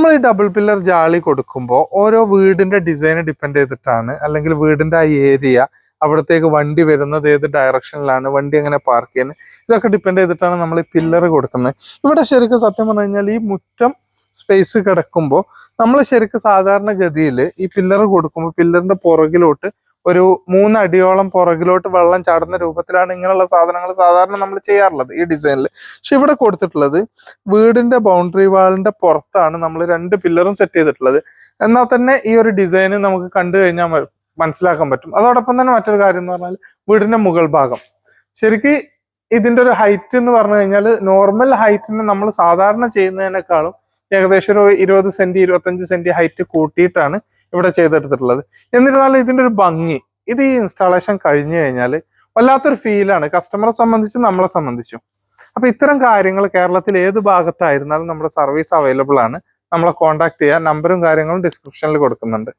നമ്മൾ ഈ double pillar ജാളി കൊടുക്കുമ്പോൾ ഓരോ വീടിന്റെ ഡിസൈൻ ഡിപ്പെൻഡ് ചെയ്തിട്ടാണ്. അല്ലെങ്കിൽ വീടിന്റെ ആ ഏരിയ അവിടത്തേക്ക് വണ്ടി വരുന്നത് ഏത് ഡയറക്ഷനിലാണ് വണ്ടി എങ്ങനെ പാർക്ക് ചെയ്യുന്നത് ഇതൊക്കെ ഡിപ്പെൻഡ് ചെയ്തിട്ടാണ് നമ്മൾ ഈ പില്ലർ കൊടുക്കുന്നത്. ഇവിടെ ശരിക്കും സത്യം പറഞ്ഞു കഴിഞ്ഞാൽ ഈ മുറ്റം സ്പേസ് കിടക്കുമ്പോൾ നമ്മൾ ശരിക്കും സാധാരണ ഗതിയിൽ ഈ പില്ലർ കൊടുക്കുമ്പോൾ പില്ലറിന്റെ പുറകിലോട്ട് ഒരു മൂന്നടിയോളം പുറകിലോട്ട് വെള്ളം ചാടുന്ന രൂപത്തിലാണ് ഇങ്ങനെയുള്ള സാധനങ്ങൾ സാധാരണ നമ്മൾ ചെയ്യാറുള്ളത് ഈ ഡിസൈനിൽ. പക്ഷെ ഇവിടെ കൊടുത്തിട്ടുള്ളത് വീടിന്റെ ബൗണ്ടറി വാളിന്റെ പുറത്താണ് നമ്മൾ രണ്ട് പില്ലറും സെറ്റ് ചെയ്തിട്ടുള്ളത്. എന്നാൽ തന്നെ ഈ ഒരു ഡിസൈൻ നമുക്ക് കണ്ടു കഴിഞ്ഞാൽ മനസ്സിലാക്കാൻ പറ്റും. അതോടൊപ്പം തന്നെ മറ്റൊരു കാര്യം എന്ന് പറഞ്ഞാൽ വീടിന്റെ മുകൾ ഭാഗം. ശരിക്ക് ഇതിന്റെ ഒരു ഹൈറ്റ് എന്ന് പറഞ്ഞു കഴിഞ്ഞാൽ നോർമൽ ഹൈറ്റിന് നമ്മൾ സാധാരണ ചെയ്യുന്നതിനേക്കാളും ഏകദേശം ഒരു ഇരുപത് സെന്റി ഇരുപത്തഞ്ച് സെന്റി ഹൈറ്റ് കൂട്ടിയിട്ടാണ് ഇവിടെ ചെയ്തെടുത്തിട്ടുള്ളത്. എന്നിരുന്നാലും ഇതിന്റെ ഒരു ഭംഗി ഇത് ഈ ഇൻസ്റ്റാളേഷൻ കഴിഞ്ഞു കഴിഞ്ഞാൽ വല്ലാത്തൊരു ഫീലാണ് കസ്റ്റമറെ സംബന്ധിച്ചും നമ്മളെ സംബന്ധിച്ചും. അപ്പൊ ഇത്തരം കാര്യങ്ങൾ കേരളത്തിൽ ഏത് ഭാഗത്തായിരുന്നാലും നമ്മുടെ സർവീസ് അവൈലബിൾ ആണ്. നമ്മളെ കോൺടാക്ട് ചെയ്യാൻ നമ്പറും കാര്യങ്ങളും ഡിസ്ക്രിപ്ഷനിൽ കൊടുക്കുന്നുണ്ട്.